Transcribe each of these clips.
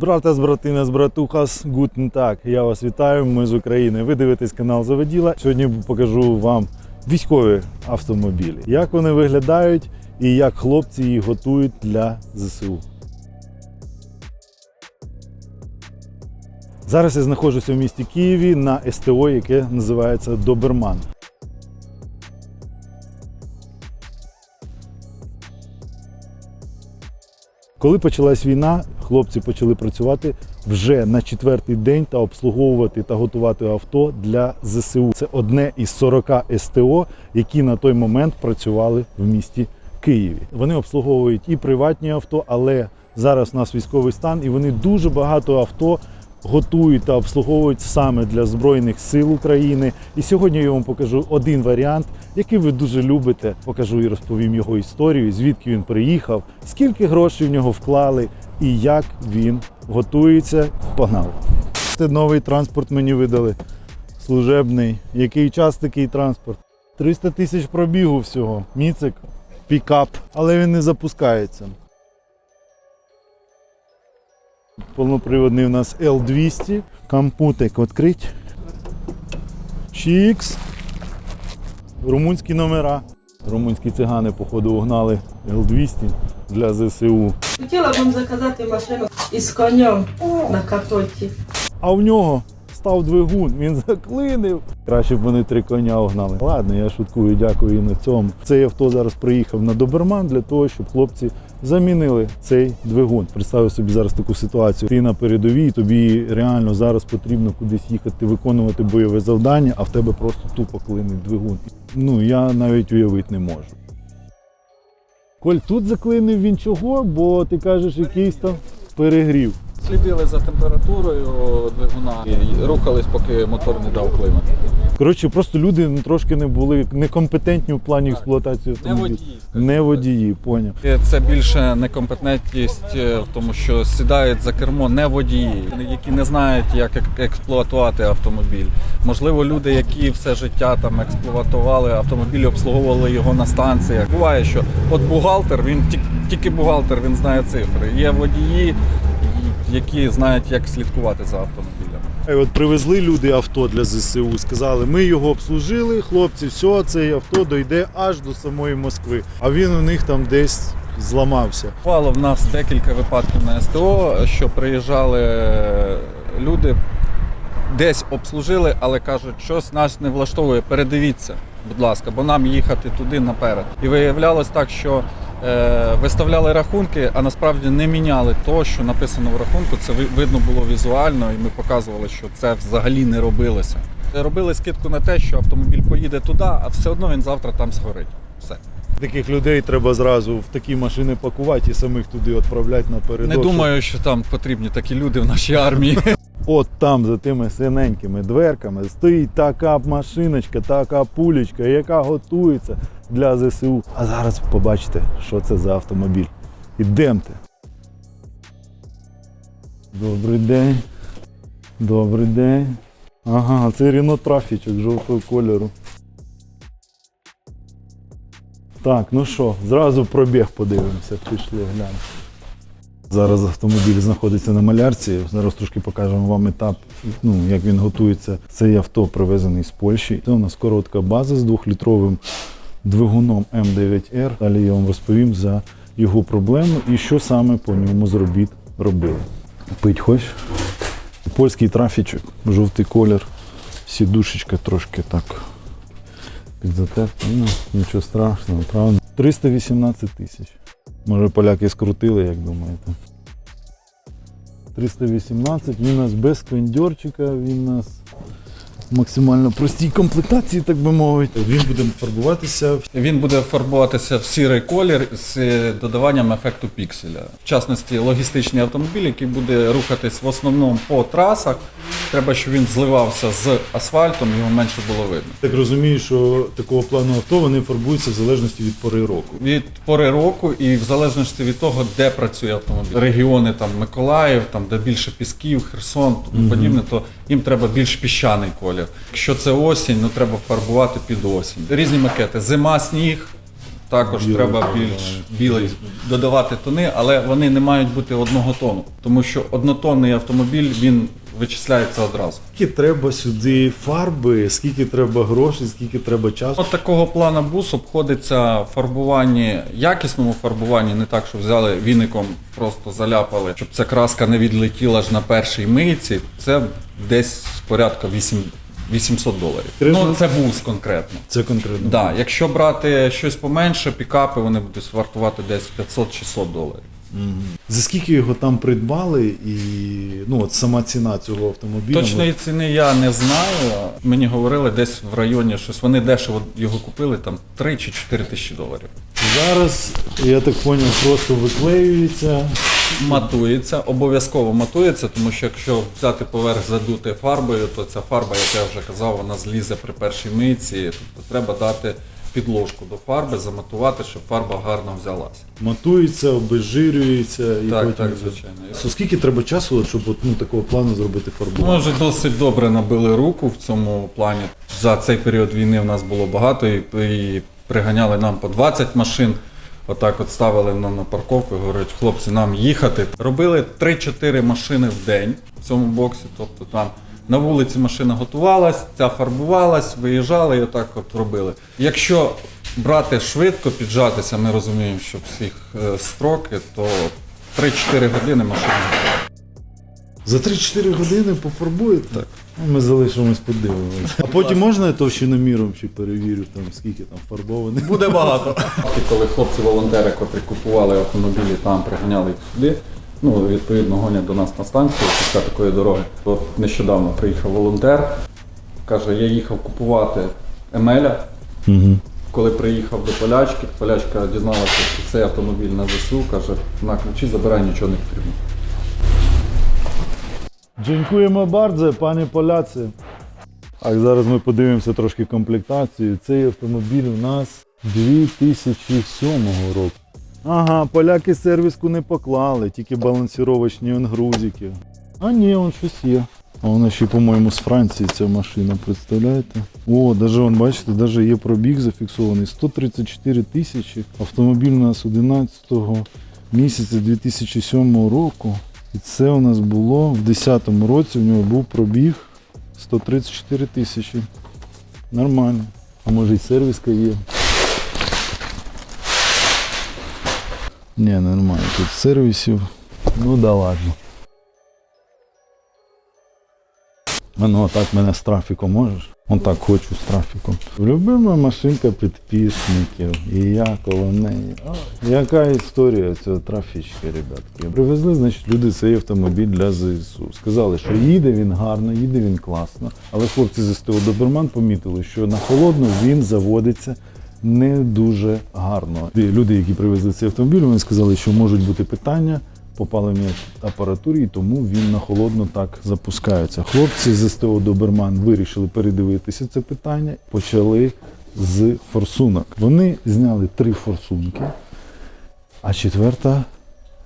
Братас, братинас, братухас, гутен так. Я вас вітаю. Ми з України. Ви дивитесь канал Заводіла. Сьогодні покажу вам військові автомобілі, як вони виглядають і як хлопці їх готують для ЗСУ. Зараз я знаходжуся в місті Києві на СТО, яке називається Доберман. Коли почалась війна, хлопці почали працювати вже на четвертий день та обслуговувати та готувати авто для ЗСУ. Це одне із 40 СТО, які на той момент працювали в місті Києві. Вони обслуговують і приватні авто, але зараз у нас військовий стан, і вони дуже багато авто готують та обслуговують саме для Збройних сил України. І сьогодні я вам покажу один варіант, який ви дуже любите. Покажу і розповім його історію, звідки він приїхав, скільки грошей в нього вклали і як він готується. Погнали! Це новий транспорт мені видали. Служебний. Який час такий транспорт? 300 тисяч пробігу всього. Міцик, пікап, але він не запускається. Повноприводний у нас L200. Компутик відкрить. Чікс. Румунські номера. Румунські цигани, походу, угнали L200 для ЗСУ. Хотіла б вам заказати машину із конем на катоті. А в нього став двигун, він заклинив. Краще б вони три коня огнали. Ладно, я шуткую, дякую і на цьому. Цей авто зараз приїхав на Доберман для того, щоб хлопці замінили цей двигун. Представив собі зараз таку ситуацію. Ти на передовій, тобі реально зараз потрібно кудись їхати, виконувати бойове завдання, а в тебе просто тупо клинить двигун. Ну я навіть уявити не можу. Коль, тут заклинив він чого, бо ти кажеш, якийсь там перегрів. Слідили за температурою двигуна і рухались, поки мотор не дав климат. Коротше, просто люди ну, трошки не були некомпетентні в плані експлуатації Не водії. Не водії, поняв. Це більше некомпетентність е, в тому, що сідають за кермо не водії, які не знають, як експлуатувати автомобіль. Можливо, люди, які все життя там експлуатували автомобіль, обслуговували його на станціях. Буває, що от бухгалтер, він ті- тільки бухгалтер, він знає цифри. Є водії, які знають, як слідкувати за автомобілем. І от привезли люди авто для ЗСУ, сказали, ми його обслужили, хлопці, все, цей авто дойде аж до самої Москви. А він у них там десь зламався. Бувало в нас декілька випадків на СТО, що приїжджали люди, десь обслужили, але кажуть, щось нас не влаштовує, передивіться, будь ласка, бо нам їхати туди наперед. І виявлялось так, що е, виставляли рахунки, а насправді не міняли то, що написано в рахунку. Це видно було візуально, і ми показували, що це взагалі не робилося. Робили скидку на те, що автомобіль поїде туди, а все одно він завтра там згорить. Все. Таких людей треба зразу в такі машини пакувати і самих туди відправляти наперед. Не думаю, що там потрібні такі люди в нашій армії. От там за тими синенькими дверками стоїть така машиночка, така пулечка, яка готується для ЗСУ. А зараз побачите, що це за автомобіль. Ідемте. Добрий день. Добрий день. Ага, це Рено трафічок жовтого кольору. Так, ну що, зразу пробіг подивимося, пішли глянемо. Зараз автомобіль знаходиться на малярці. Зараз трошки покажемо вам етап, ну, як він готується. Цей авто привезений з Польщі. Це у нас коротка база з двохлітровим двигуном М9R. Далі я вам розповім за його проблему і що саме по ньому з робіт робили. Пить хочеш? Польський трафічок, жовтий колір, сідушечка трошки так підзатерта. Нічого страшного, правда? 318 тисяч. Може поляки скрутили, як думаєте. 318, він у нас без кондьорчика, він у нас максимально простій комплектації, так би мовити. Він буде фарбуватися в Він буде фарбуватися в сірий колір з додаванням ефекту пікселя. В частності логістичний автомобіль, який буде рухатись в основному по трасах. Треба, щоб він зливався з асфальтом, його менше було видно. Так розумію, що такого плану авто вони фарбуються в залежності від пори року. Від пори року і в залежності від того, де працює автомобіль. Регіони там Миколаїв, там де більше пісків, Херсон, тому подібне, то їм треба більш піщаний колір. Якщо це осінь, ну треба фарбувати під осінь. Різні макети: зима, сніг, Також Білий треба більш білий додавати тони, але вони не мають бути одного тону, тому що однотонний автомобіль він вичисляється одразу. Скільки треба сюди фарби, скільки треба грошей, скільки треба часу. От такого плана бус обходиться фарбуванні, якісному фарбуванні, не так, що взяли віником, просто заляпали, щоб ця краска не відлетіла ж на першій мийці. Це десь порядка 8, 800 доларів. Ну це бус конкретно. Це конкретно. Да, якщо брати щось поменше, пікапи вони будуть вартувати десь 500-600 доларів. За скільки його там придбали, і ну от сама ціна цього автомобіля. Точної ціни я не знаю. Мені говорили десь в районі щось. Вони дешево його купили там 3 чи 4 тисячі доларів. Зараз, я так зрозумів, просто виклеюється. Матується, обов'язково матується, тому що якщо взяти поверх задути фарбою, то ця фарба, як я вже казав, вона злізе при першій мийці. Тобто треба дати підложку до фарби, заматувати, щоб фарба гарно взялася. Матується, обезжирюється і Так, потім. так, звичайно. So, скільки треба часу, щоб от, ну, такого плану зробити фарбування? Ми вже досить добре набили руку в цьому плані. За цей період війни в нас було багато і, і приганяли нам по 20 машин. Отак от ставили нам на парковку і говорять, хлопці, нам їхати. Робили 3-4 машини в день в цьому боксі. Тобто там на вулиці машина готувалась, ця фарбувалась, виїжджали і отак от робили. Якщо брати швидко, піджатися, ми розуміємо, що всіх е, строки, то 3-4 години машина. За 3-4 години пофарбують? Так. Ми залишимось подивимось. А потім можна я товщиноміром ще перевірю, там, скільки там фарбованих? Буде багато. Коли хлопці-волонтери, котрі купували автомобілі, там приганяли їх сюди. Ну, відповідно, гонять до нас на станцію після такої дороги. От нещодавно приїхав волонтер, каже, я їхав купувати Емеля. Угу. Коли приїхав до полячки, полячка дізналася, що цей автомобіль на ЗСУ, каже, на ключі забирай, нічого не потрібно. Дякуємо bardzo, пані поляці. Так, зараз ми подивимося трошки комплектацію. Цей автомобіль у нас 2007 року. Ага, поляки сервіску не поклали, тільки балансіровочні он грузики. А ні, он щось є. А вона ще, по-моєму, з Франції ця машина, представляєте? О, даже он, бачите, даже є пробіг зафіксований. 134 тисячі. Автомобіль у нас 11 місяця 2007 року. І це у нас було в 2010 році, у нього був пробіг 134 тисячі. Нормально. А може і сервіска є. Ні, нормально. Тут сервісів. Ну да ладно. А ну так мене з трафіком можеш? Он так хочу з трафіком. Любима машинка підписників. І я коло неї. Ой, яка історія цього трафічка, ребятки. Привезли, значить, люди цей автомобіль для ЗСУ. Сказали, що їде він гарно, їде він класно. Але хлопці з СТО Доберман помітили, що на холодну він заводиться не дуже гарно. Люди, які привезли цей автомобіль, вони сказали, що можуть бути питання по паливній апаратурі, і тому він на холодно так запускається. Хлопці з СТО Доберман вирішили передивитися це питання, почали з форсунок. Вони зняли три форсунки, а четверта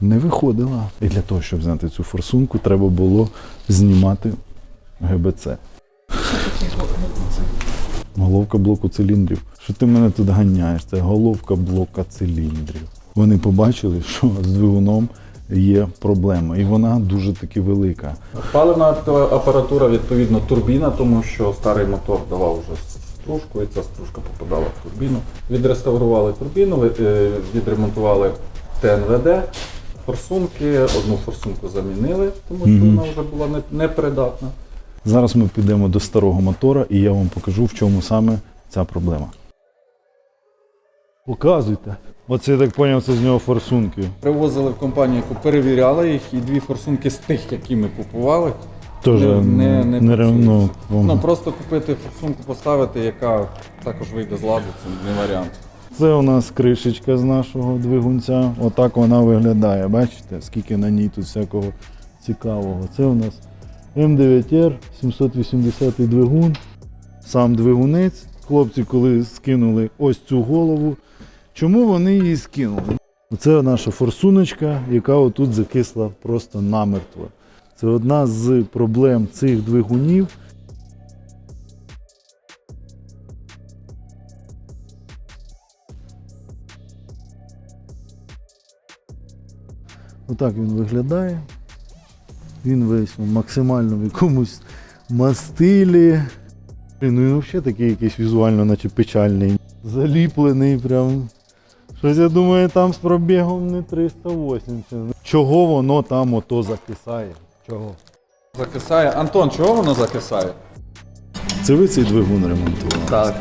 не виходила. І для того, щоб зняти цю форсунку, треба було знімати ГБЦ. Головка блоку циліндрів. Що ти мене тут ганяєш? Це головка блока циліндрів. Вони побачили, що з двигуном є проблема, і вона дуже таки велика. Паливна апаратура, відповідно, турбіна, тому що старий мотор давав вже стружку, і ця стружка попадала в турбіну. Відреставрували турбіну, е, відремонтували ТНВД, форсунки, одну форсунку замінили, тому що Мгм. вона вже була непридатна. Зараз ми підемо до старого мотора, і я вам покажу, в чому саме ця проблема. Показуйте. Оце я так зрозумів, це з нього форсунки. Привозили в компанію, яку перевіряли їх, і дві форсунки з тих, які ми купували. Теж Не- не- не не, ну, Ну просто купити форсунку, поставити, яка також вийде з ладу, це не варіант. Це у нас кришечка з нашого двигунця. Отак вона виглядає. Бачите, скільки на ній тут всякого цікавого. Це у нас М9R 780 двигун. Сам двигунець. Хлопці, коли скинули ось цю голову. Чому вони її скинули? Це наша форсуночка, яка отут закисла просто намертво. Це одна з проблем цих двигунів. Отак він виглядає. Він весь максимально в якомусь мастилі. Ну і взагалі такий якийсь візуально наче печальний. Заліплений прям. Щось я думаю, там з пробігом не 380. Чого воно там ото закисає? Чого? Закисає. Антон, чого воно закисає? Це ви цей двигун ремонтували? Так.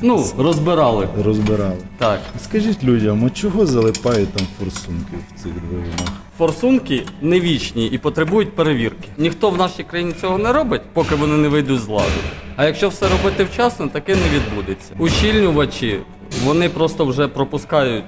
Ну, розбирали. Розбирали. Так. Скажіть людям, от чого залипають там форсунки в цих двигунах? Форсунки не вічні і потребують перевірки. Ніхто в нашій країні цього не робить, поки вони не вийдуть з ладу. А якщо все робити вчасно, таке не відбудеться. Ущільнювачі вони просто вже пропускають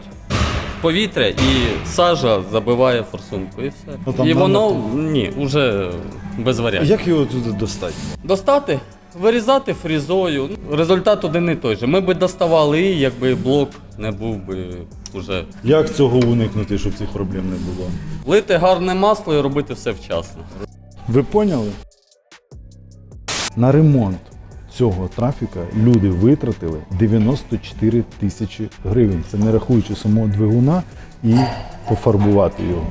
повітря і сажа забиває форсунку. І все. Ну, там і воно ні, уже без варіантів. як його туди достати? Достати, вирізати фрізою. Результат один і той же. Ми би доставали, і якби блок не був би уже. Як цього уникнути, щоб цих проблем не було? Лити гарне масло і робити все вчасно. Ви поняли? На ремонт цього трафіка люди витратили 94 тисячі гривень. Це не рахуючи самого двигуна і пофарбувати його.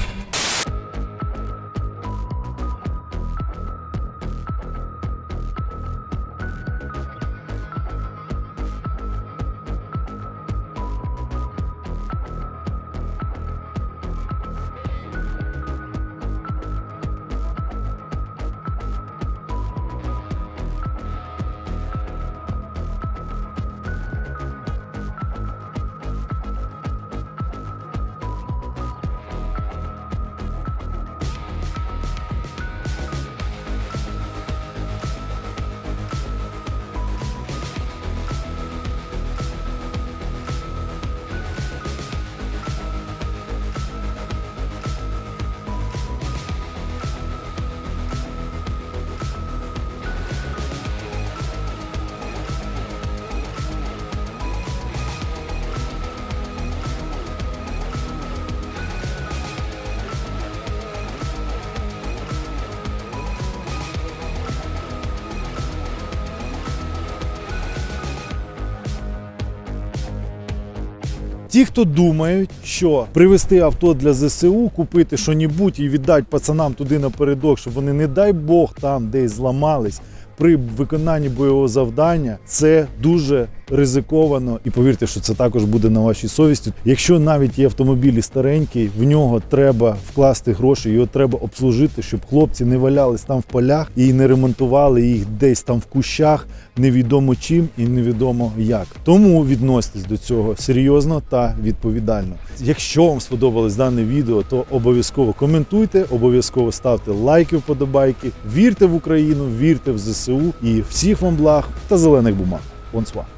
Ті, хто думають, що привезти авто для ЗСУ, купити що-небудь і віддати пацанам туди напередок, щоб вони, не дай Бог, там десь зламались при виконанні бойового завдання, це дуже ризиковано. І повірте, що це також буде на вашій совісті. Якщо навіть є автомобілі старенькі, в нього треба вкласти гроші, його треба обслужити, щоб хлопці не валялись там в полях і не ремонтували їх десь там в кущах, невідомо чим і невідомо як. Тому відноситесь до цього серйозно та відповідально. Якщо вам сподобалось дане відео, то обов'язково коментуйте, обов'язково ставте лайки, вподобайки, вірте в Україну, вірте в ЗСУ і всіх вам благ та зелених бумаг. Бонсуа.